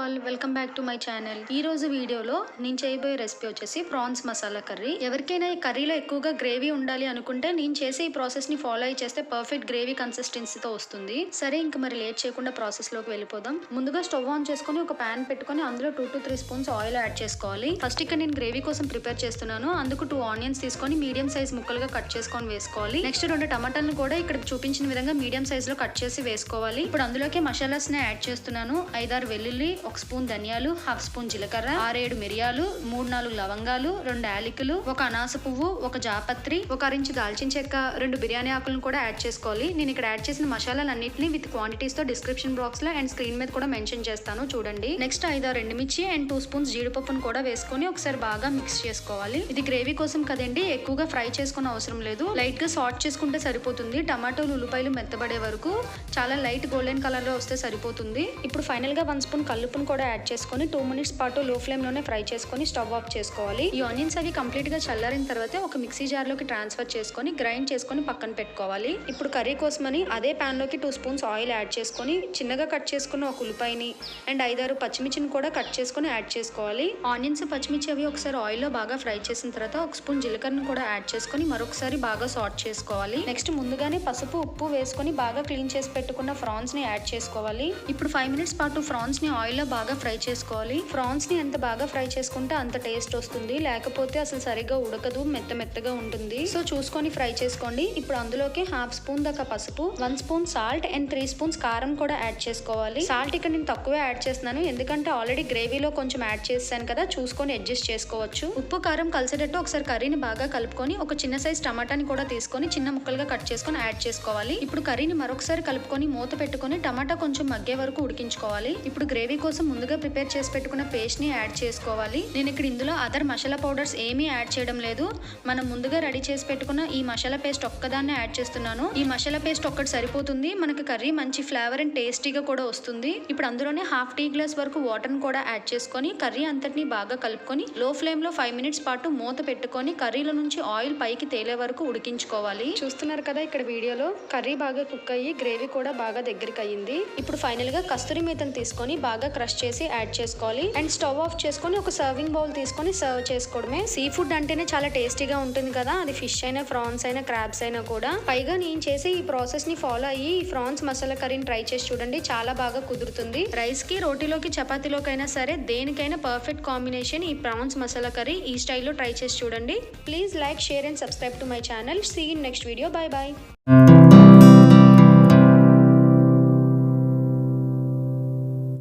Back to my channel ఈ రోజు వీడియోలో నేను చేయబోయే రెసిపీ వచ్చేసి ప్రాన్స్ మసాలా కర్రీ ఎవరికైనా ఈ కర్రీలో ఎక్కువగా గ్రేవీ ఉండాలి అనుకుంటే నేను చేసే ఈ ప్రాసెస్ని ఫాలో అయ్యి చేస్తే పర్ఫెక్ట్ గ్రేవీ కన్సిస్టెన్సీతో వస్తుంది. సరే ఇంక మరి లేట్ చేయకుండా ప్రాసెస్లోకి వెళ్ళిపోదాం. ముందుగా స్టవ్ ఆన్ చేసుకొని ఒక ప్యాన్ పెట్టుకొని అందులో two to three spoons oil add చేసుకోవాలి. ఫస్ట్ ఇక్కడ నేను గ్రేవీ కోసం ప్రిపేర్ చేస్తున్నాను. అందుకు టూ ఆనియన్స్ తీసుకొని మీడియం సైజ్ ముక్కలుగా కట్ చేసుకొని వేసుకోవాలి. నెక్స్ట్ రెండు టమాటాలను కూడా ఇక్కడ చూపించిన విధంగా మీడియం సైజ్లో కట్ చేసి వేసుకోవాలి. ఇప్పుడు అందులోకి మసాలాస్ని యాడ్ చేస్తున్నాను. ఐదారు వెల్లుల్లి ఒక స్పూన్ ధనియాలు హాఫ్ స్పూన్ జీలకర్ర ఆరేడు మిరియాలు మూడు నాలుగు లవంగాలు రెండు యాలకులు ఒక అనాస పువ్వు ఒక జాపత్రి ఒక అరించి దాల్చిన చెక్క రెండు బిర్యానీ ఆకులను కూడా యాడ్ చేసుకోవాలి. నేను ఇక్కడ యాడ్ చేసిన మసాలాలు అన్నింటినీ విత్ క్వాంటిటీస్తో డిస్క్రిప్షన్ బాక్స్లో అండ్ స్క్రీన్ మీద కూడా మెన్షన్ చేస్తాను. చూడండి. నెక్స్ట్ ఐదారు ఎండుమిర్చి అండ్ టూ స్పూన్స్ జీడిపప్పును కూడా వేసుకొని ఒకసారి బాగా మిక్స్ చేసుకోవాలి. ఇది గ్రేవీ కోసం కదండి ఎక్కువగా ఫ్రై చేసుకున్న అవసరం లేదు. లైట్గా సార్ట్ చేసుకుంటే సరిపోతుంది. టమాటోలు ఉల్లిపాయలు మెత్తబడే వరకు. చాలా లైట్ గోల్డెన్ కలర్లో వస్తే సరిపోతుంది. ఇప్పుడు ఫైనల్గా వన్ స్పూన్ స్పూన్ కూడా యాడ్ చేసుకొని టూ మినిట్స్ పాటు లో ఫ్లేమ్లోనే ఫ్రై చేసుకొని స్టవ్ ఆఫ్ చేసుకోవాలి. ఈ ఆనియన్స్ అవి కంప్లీట్గా చల్లారిన తర్వాత ఒక మిక్సీ జార్లోకి ట్రాన్స్ఫర్ చేసుకొని గ్రైండ్ చేసుకొని పక్కన పెట్టుకోవాలి. ఇప్పుడు కర్రీ కోసమని అదే పాన్లోకి టూ స్పూన్స్ ఆయిల్ యాడ్ చేసుకొని చిన్నగా కట్ చేసుకున్న ఒక ఉల్లిపాయని అండ్ ఐదారు పచ్చిమిర్చిని కూడా కట్ చేసుకొని యాడ్ చేసుకోవాలి. ఆనియన్స్ పచ్చిమిర్చి అవి ఒకసారి ఆయిల్లో బాగా ఫ్రై చేసిన తర్వాత ఒక స్పూన్ జీలకర్రను కూడా యాడ్ చేసుకొని మరొకసారి బాగా సాట్ చేసుకోవాలి. నెక్స్ట్ ముందుగానే పసుపు ఉప్పు వేసుకొని బాగా క్లీన్ చేసి పెట్టుకున్న ఫ్రాన్స్ని యాడ్ చేసుకోవాలి. ఇప్పుడు ఫైవ్ మినిట్స్ పాటు ఫ్రాన్స్ని ఆయిల్ ఆయిల్లో బాగా ఫ్రై చేసుకోవాలి. ఫ్రాన్స్ని ఎంత బాగా ఫ్రై చేసుకుంటే అంత టేస్ట్ వస్తుంది. లేకపోతే అసలు సరిగ్గా ఉడకదు మెత్త మెత్తగా ఉంటుంది. సో చూసుకొని ఫ్రై చేసుకోండి. ఇప్పుడు అందులోకి హాఫ్ స్పూన్ దాకా పసుపు one spoon salt and three spoons కారం కూడా యాడ్ చేసుకోవాలి. సాల్ట్ ఇక్కడ నేను తక్కువే యాడ్ చేస్తున్నాను. ఎందుకంటే ఆల్రెడీ గ్రేవీలో కొంచెం యాడ్ చేశాను కదా చూసుకొని అడ్జస్ట్ చేసుకోవచ్చు. ఉప్పు కారం కలిసేటట్టు ఒకసారి కర్రీని బాగా కలుపుకొని ఒక చిన్న సైజ్ టమాటాని కూడా తీసుకొని చిన్న ముక్కలుగా కట్ చేసుకొని యాడ్ చేసుకోవాలి. ఇప్పుడు కర్రీని మరొకసారి కలుపుకొని మూత పెట్టుకొని టమాటా కొంచెం మగ్గే వరకు ఉడికించుకోవాలి. ఇప్పుడు గ్రేవీ కోసం ముందుగా ప్రిపేర్ చేసి పెట్టుకున్న పేస్ట్ని యాడ్ చేసుకోవాలి. నేను ఇక్కడ ఇందులో అదర్ మసాలా పౌడర్స్ ఏమీ యాడ్ చేయడం లేదు. మనం ముందుగా రెడీ చేసి పెట్టుకున్న ఈ మసాలా పేస్ట్ ఒక్కదాన్నే యాడ్ చేస్తున్నాను. ఈ మసాలా పేస్ట్ ఒక్కటి సరిపోతుంది. మనకి కర్రీ మంచి ఫ్లేవర్ అండ్ టేస్టీగా కూడా వస్తుంది. ఇప్పుడు అందులోనే హాఫ్ టీ గ్లాస్ వరకు వాటర్ కూడా యాడ్ చేసుకొని కర్రీ అంతటిని బాగా కలుపుకొని లో ఫ్లేమ్లో ఫైవ్ మినిట్స్ పాటు మూత పెట్టుకొని కర్రీలో నుంచి ఆయిల్ పైకి తేలే వరకు ఉడికించుకోవాలి. చూస్తున్నారు కదా ఇక్కడ వీడియోలో కర్రీ బాగా కుక్ అయ్యి గ్రేవీ కూడా బాగా దగ్గరికి అయ్యింది ఇప్పుడు ఫైనల్గా కస్తూరి మేతను తీసుకొని బాగా క్రష్ చేసి యాడ్ చేసుకోవాలి. అండ్ స్టవ్ ఆఫ్ చేసుకొని ఒక సర్వింగ్ బౌల్ తీసుకొని సర్వ్ చేసుకోవడమే. సీ ఫుడ్ అంటేనే చాలా టేస్టీగా ఉంటుంది కదా. అది ఫిష్ అయినా ఫ్రాన్స్ అయినా క్రాబ్స్ అయినా కూడా. పైగా నేను చేసి ఈ ప్రాసెస్ని ఫాలో అయ్యి ఈ ఫ్రాన్స్ మసాలా కర్రీని ట్రై చేసి చూడండి. చాలా బాగా కుదురుతుంది. రైస్కి రోటీలోకి చపాతీలోకి అయినా సరే దేనికైనా పర్ఫెక్ట్ కాంబినేషన్ ఈ ప్రాన్స్ మసాలా కర్రీ ఈ స్టైల్లో ట్రై చేసి చూడండి. Please like share and subscribe to my channel. See in next video. Bye bye